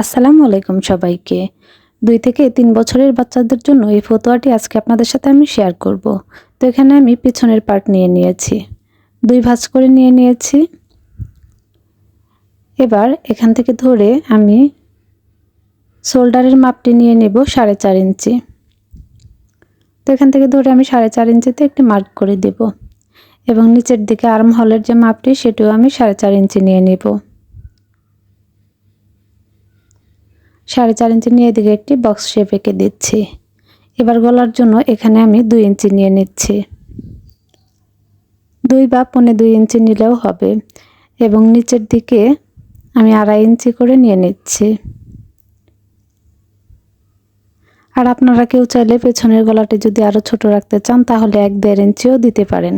আসসালামু আলাইকুম সবাইকে। দুই থেকে তিন বছরের বাচ্চাদের জন্য এই ফতোয়াটি আজকে আপনাদের সাথে আমি শেয়ার করব। তো এখানে আমি পিছনের পার্ট নিয়ে নিয়েছি। দুই ভাঁজ করে নিয়ে নিয়েছি। এবার এখান থেকে ধরে আমি শোল্ডারের মাপটি নিয়ে নেব সাড়ে চার ইঞ্চি। তো এখান থেকে ধরে আমি সাড়ে চার ইঞ্চিতে একটি মার্ক করে দেব। এবং নিচের দিকে আর্ম হলের যে মাপটি, সেটিও আমি সাড়ে চার ইঞ্চি নিয়ে নেব। সাড়ে চার ইঞ্চি নিয়ে এদিকে একটি বক্স শেপ এঁকে দিচ্ছি। এবার গলার জন্য এখানে আমি দুই ইঞ্চি নিয়ে নিচ্ছি। দুই বা পনে দুই ইঞ্চি নিলেও হবে এবং নিচের দিকে আমি আড়াই ইঞ্চি করে নিয়ে নিচ্ছি। আর আপনারা কেউ চাইলে পেছনের গলাটি যদি আরও ছোট রাখতে চান, তাহলে এক দেড় ইঞ্চিও দিতে পারেন।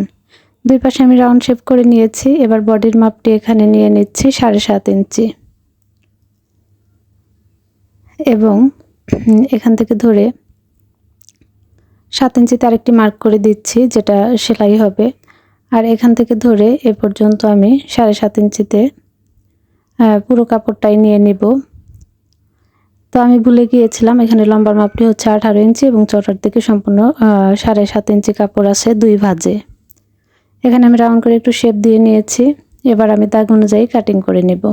দুই পাশে আমি রাউন্ড শেপ করে নিয়েছি। এবার বডির মাপটি এখানে নিয়ে নিচ্ছি সাড়ে সাত ইঞ্চি। এবং এখান থেকে ধরে সাত ইঞ্চিতে আরেকটি মার্ক করে দিচ্ছি, যেটা সেলাই হবে। আর এখান থেকে ধরে এ পর্যন্ত আমি সাড়ে সাত ইঞ্চিতে পুরো কাপড়টাই নিয়ে নিব। তো আমি ভুলে গিয়েছিলাম, এখানে লম্বার মাপটি হচ্ছে আঠারো ইঞ্চি এবং চটার দিকে সম্পূর্ণ সাড়ে সাত ইঞ্চি কাপড় আছে দুই ভাজে। এখানে আমি রাউন্ড করে একটু শেপ দিয়ে নিয়েছি। এবার আমি দাগ অনুযায়ী কাটিং করে নেব।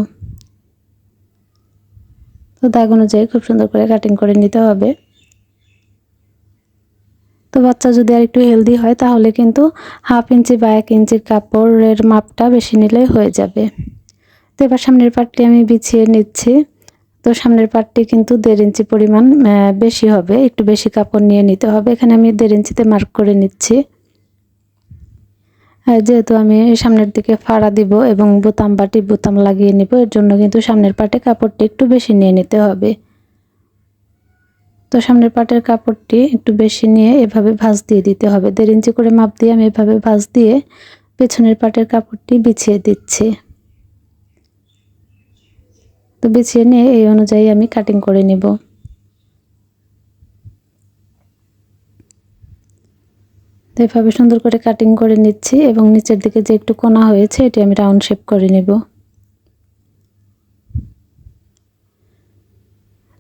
তো দাগ অনুযায়ী খুব সুন্দর করে কাটিং করে নিতে হবে। তো বাচ্চা যদি আর একটু হেলদি হয়, তাহলে কিন্তু হাফ ইঞ্চি বা এক ইঞ্চি কাপড়ের মাপটা বেশি নিলেই হয়ে যাবে। তো এবার সামনের পাটটি আমি বিছিয়ে নিচ্ছি। তো সামনের পাটটি কিন্তু দেড় ইঞ্চি পরিমাণ বেশি হবে। একটু বেশি কাপড় নিয়ে নিতে হবে। এখানে আমি দেড় ইঞ্চিতে মার্ক করে নিচ্ছি। যেহেতু আমি সামনের দিকে ফাড়া দিব এবং বোতাম বাটি বোতাম লাগিয়ে নিব, এর জন্য কিন্তু সামনের পাটে কাপড়টি একটু বেশি নিয়ে নিতে হবে। তো সামনের পাটের কাপড়টি একটু বেশি নিয়ে এভাবে ভাঁজ দিয়ে দিতে হবে। দেড় ইঞ্চি করে মাপ দিয়ে আমি এভাবে ভাঁজ দিয়ে পেছনের পাটের কাপড়টি বিছিয়ে দিচ্ছি। তো বিছিয়ে নিয়ে এই অনুযায়ী আমি কাটিং করে নেব। তো এভাবে সুন্দর করে কাটিং করে নিচ্ছি এবং নিচের দিকে যে একটু কোনা হয়েছে, এটি আমি রাউন্ড শেপ করে নেব।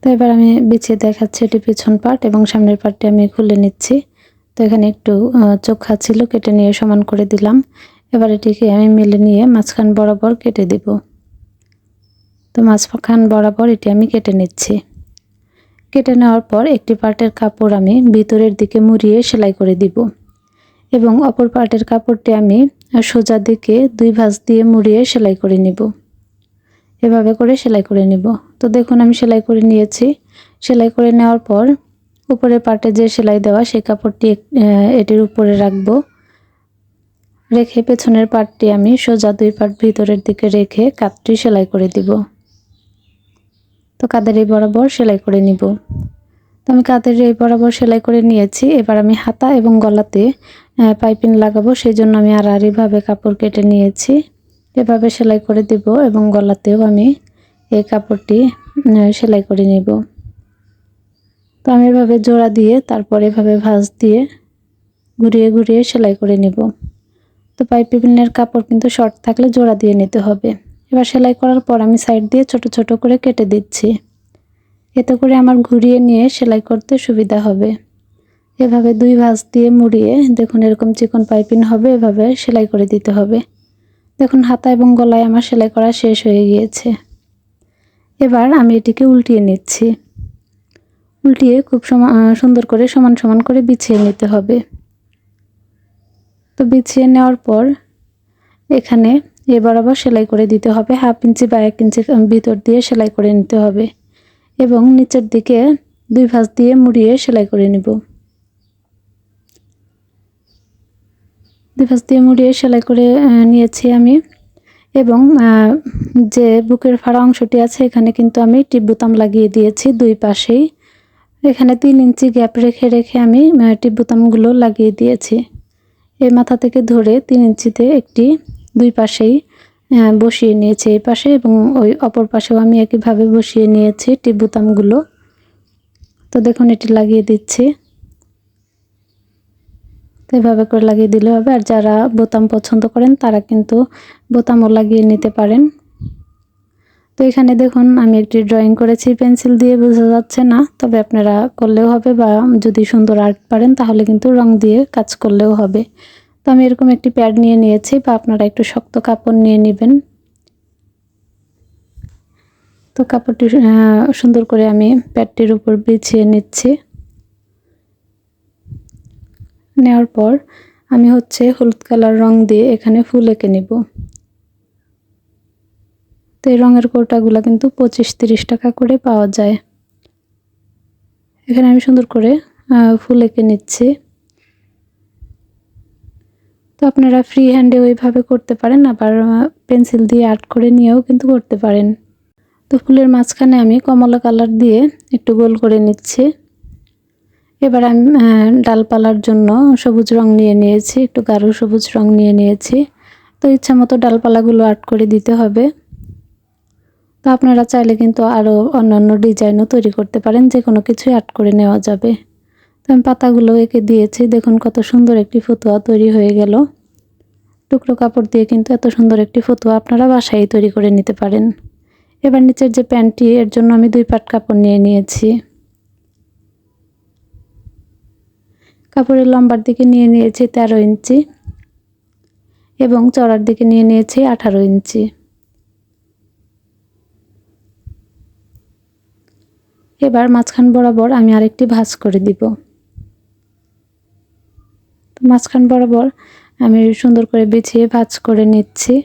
তো এবার আমি বিছিয়ে দেখাচ্ছি এটি পিছন পার্ট এবং সামনের পার্টটি আমি খুলে নিচ্ছি। তো এখানে একটু চোখা ছিল, কেটে নিয়ে সমান করে দিলাম। এবার এটিকে আমি মেলে নিয়ে মাঝখান বরাবর কেটে দিব। তো মাঝখান বরাবর এটি আমি কেটে নিচ্ছি। কেটে নেওয়ার পর একটি পার্টের কাপড় আমি ভিতরের দিকে মুড়িয়ে সেলাই করে দিব। এবং অপর পার্টের কাপড়টি আমি সোজা দিকে দুই ভাঁজ দিয়ে মুড়িয়ে সেলাই করে নিব। এভাবে করে সেলাই করে নিব। তো দেখুন, আমি সেলাই করে নিয়েছি। সেলাই করে নেওয়ার পর উপরের পার্টে যে সেলাই দেওয়া, সেই কাপড়টি এটির উপরে রাখব। রেখে পেছনের পার্টটি আমি সোজা দুই পার্ট ভিতরের দিকে রেখে কাপটি সেলাই করে দিব। তো কাদের এই বরাবর সেলাই করে নিব? তো আমি কাদের এই বরাবর সেলাই করে নিয়েছি, এবার আমি হাতা এবং গলাতে পাইপিং লাগাবো সেই জন্য আমি আড়াআড়িভাবে কাপড় কেটে নিয়েছি। এভাবে সেলাই করে দেব এবং গলাতেও আমি এই কাপড়টি সেলাই করে নেব। তো আমি এভাবে জোড়া দিয়ে, তারপর এভাবে ভাঁজ দিয়ে ঘুরিয়ে ঘুরিয়ে সেলাই করে নেব। তো পাইপিনের কাপড় কিন্তু শর্ট থাকলে জোড়া দিয়ে নিতে হবে। এবার সেলাই করার পর আমি সাইড দিয়ে ছোট ছোট করে কেটে দিচ্ছি। এতে করে আমার ঘুরিয়ে নিয়ে সেলাই করতে সুবিধা হবে। এভাবে দুই ভাঁজ দিয়ে মুড়িয়ে দেখুন এরকম চিকন পাইপিং হবে, এভাবে সেলাই করে দিতে হবে। দেখুন হাতা এবং গলায় আমার সেলাই করা শেষ হয়ে গিয়েছে। এবার আমি এটিকে উল্টিয়ে নিচ্ছি। উল্টিয়ে খুব সুন্দর করে সমান সমান করে বিছিয়ে নিতে হবে। তো বিছিয়ে নেওয়ার পর এখানে এ বরাবর সেলাই করে দিতে হবে। হাফ ইঞ্চি বা এক ইঞ্চি ভিতর দিয়ে সেলাই করে নিতে হবে। এবং নিচের দিকে দুই ভাঁজ দিয়ে মুড়িয়ে সেলাই করে নিব। ভাঁজ দিয়ে মুড়িয়ে সেলাই করে নিয়েছি আমি। এবং যে বুকের ফাড়া অংশটি আছে, এখানে কিন্তু আমি টিপ বোতাম লাগিয়ে দিয়েছি দুই পাশেই। এখানে তিন ইঞ্চি গ্যাপ রেখে রেখে আমি টিপ বোতামগুলো লাগিয়ে দিয়েছি। এই মাথা থেকে ধরে তিন ইঞ্চিতে একটি দুই পাশেই বসিয়ে নিয়েছি এই পাশে এবং ওই অপর পাশেও আমি একইভাবে বসিয়ে নিয়েছি টিপ বোতামগুলো তো দেখুন, এটি লাগিয়ে দিচ্ছি। তো এভাবে করে লাগিয়ে দিলে হবে। আর যারা বোতাম পছন্দ করেন, তারা কিন্তু বোতামও লাগিয়ে নিতে পারেন। তো এখানে দেখুন, আমি একটি ড্রয়িং করেছি। পেন্সিল দিয়ে বোঝা যাচ্ছে না, তবে আপনারা করলেও হবে বা যদি সুন্দর আর্ট পারেন, তাহলে কিন্তু রং দিয়ে কাজ করলেও হবে। তো আমি এরকম একটি প্যাড নিয়ে নিয়েছি, বা আপনারা একটু শক্ত কাপড় নিয়ে নেবেন। তো কাপড়টি সুন্দর করে আমি প্যাডটির উপর বিছিয়ে নিচ্ছি। নেওয়ার পর আমি হচ্ছে হলুদ কালার রং দিয়ে এখানে ফুল এঁকে নেব। তো এই রঙের কৌটাগুলো কিন্তু পঁচিশ তিরিশ টাকা করে পাওয়া যায়। এখানে আমি সুন্দর করে ফুল এঁকে নিচ্ছি। তো আপনারা ফ্রি হ্যান্ডে ওইভাবে করতে পারেন, আবার পেন্সিল দিয়ে আর্ট করে নিয়েও কিন্তু করতে পারেন। তো ফুলের মাঝখানে আমি কমলা কালার দিয়ে একটু গোল করে নিচ্ছি। এবার আমি ডালপালার জন্য সবুজ রং নিয়ে নিয়েছি, একটু গাঢ় সবুজ রং নিয়ে নিয়েছি। তো ইচ্ছা মতো ডালপালাগুলো আর্ট করে দিতে হবে। তো আপনারা চাইলে কিন্তু আরও অন্যান্য ডিজাইনও তৈরি করতে পারেন যে কোনো কিছুই আর্ট করে নেওয়া যাবে। তো আমি পাতাগুলো এঁকে দিয়েছি, দেখুন কত সুন্দর একটি ফতুয়া তৈরি হয়ে গেল। টুকরো কাপড় দিয়ে কিন্তু এত সুন্দর একটি ফতুয়া আপনারা বাসায় তৈরি করে নিতে পারেন। এবার নিচের যে প্যান্টটি, এর জন্য আমি দুই পাট কাপড় নিয়ে নিয়েছি। কাপড়ের লম্বার দিকে নিয়ে নিয়েছি তেরো ইঞ্চি এবং চড়ার দিকে নিয়ে নিয়েছি আঠারো ইঞ্চি। এবার মাঝখান বরাবর আমি আরেকটি ভাঁজ করে দিব। মাঝখান বরাবর আমি সুন্দর করে বিছিয়ে ভাঁজ করে নিচ্ছি।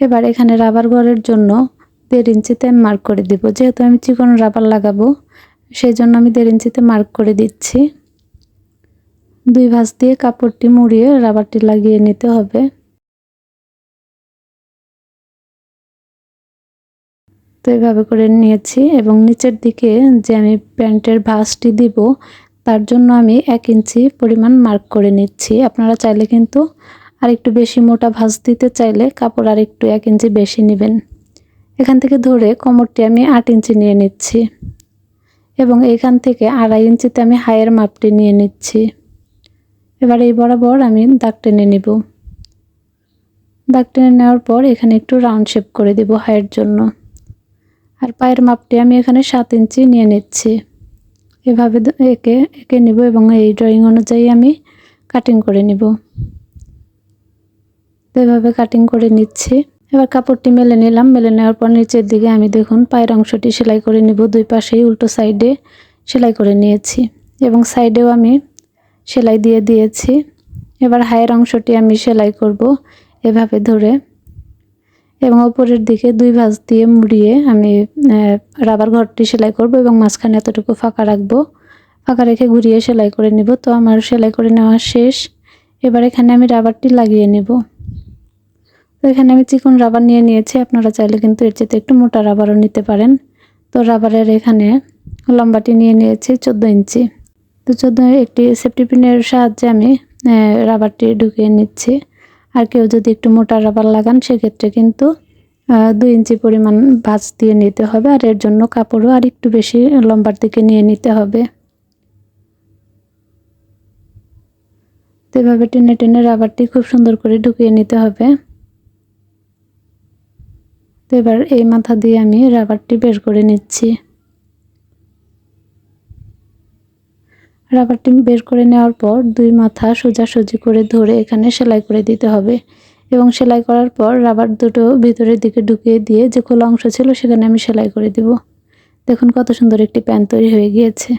এবার এখানে রাবার ঘরের জন্য দেড় ইঞ্চিতে মার্ক করে দিব। যেহেতু আমি চিকন রাবার লাগাবো সেই জন্য আমি দেড় ইঞ্চিতে মার্ক করে দিচ্ছি। দুই ভাঁজ দিয়ে কাপড়টি মুড়িয়ে রাবারটি লাগিয়ে নিতে হবে। তো এইভাবে করে নিয়েছি এবং নিচের দিকে যে আমি প্যান্টের ভাঁজটি দিব, তার জন্য আমি এক ইঞ্চি পরিমাণ মার্ক করে নিচ্ছি। আপনারা চাইলে কিন্তু আর একটু বেশি মোটা ভাঁজ দিতে চাইলে কাপড় আর একটু এক ইঞ্চি বেশি নেবেন। এখান থেকে ধরে কোমরটি আমি আট ইঞ্চি নিয়ে নিচ্ছি এবং এখান থেকে আড়াই ইঞ্চিতে আমি হায়ের মাপটি নিয়ে নিচ্ছি। এবার এই বরাবর আমি দাগ টেনে নিব। দাগ টেনে নেওয়ার পর এখানে একটু রাউন্ড শেপ করে দেব হায়ের জন্য। আর পায়ের মাপটি আমি এখানে সাত ইঞ্চি নিয়ে নিচ্ছি। এভাবে একে, এঁকে নিব এবং এই ড্রয়িং অনুযায়ী আমি কাটিং করে নিব। এভাবে কাটিং করে নিচ্ছি। এবার কাপড়টি মেলে নিলাম। মেলে নেওয়ার পর নিচের দিকে আমি দেখুন পায়ের অংশটি সেলাই করে নিব। দুই পাশেই উল্টো সাইডে সেলাই করে নিয়েছি এবং সাইডেও আমি সেলাই দিয়ে দিয়েছি। এবার হায়ের অংশটি আমি সেলাই করব এভাবে ধরে। এবং ওপরের দিকে দুই ভাঁজ দিয়ে মুড়িয়ে আমি রাবার ঘরটি সেলাই করব এবং মাঝখানে এতটুকু ফাঁকা রাখব। ফাঁকা রেখে ঘুরিয়ে সেলাই করে নিব। তো আমার সেলাই করে নেওয়া শেষ। এবার এখানে আমি রাবারটি লাগিয়ে নেব। তো এখানে আমি চিকন রাবার নিয়ে নিয়েছি। আপনারা চাইলে কিন্তু এর চেয়ে একটু মোটা রাবারও নিতে পারেন। তো রাবারের এখানে লম্বাটি নিয়ে নিয়েছি চোদ্দ ইঞ্চি। তো চোদ্দ একটি সেফটি পিনের সাহায্যে আমি রাবারটি ঢুকিয়ে নিচ্ছি। আর কেউ যদি একটু মোটা রাবার লাগান, সেক্ষেত্রে কিন্তু দুই ইঞ্চি পরিমাণ ভাঁজ দিয়ে নিতে হবে। আর এর জন্য কাপড়ও আর একটু বেশি লম্বার দিকে নিয়ে নিতে হবে। এভাবে টেনে টেনে রাবারটি খুব সুন্দর করে ঢুকিয়ে নিতে হবে। তো এবার এই মাথা দিয়ে আমি রাবারটি বের করে নিচ্ছি। রাবারটি বের করে নেওয়ার পর দুই মাথা সোজাসুজি করে ধরে এখানে সেলাই করে দিতে হবে। এবং সেলাই করার পর রাবার দুটো ভিতরের দিকে ঢুকিয়ে দিয়ে যে খোলা অংশ ছিল সেখানে আমি সেলাই করে দিব। দেখুন কত সুন্দর একটি প্যান্ট তৈরি হয়ে গিয়েছে।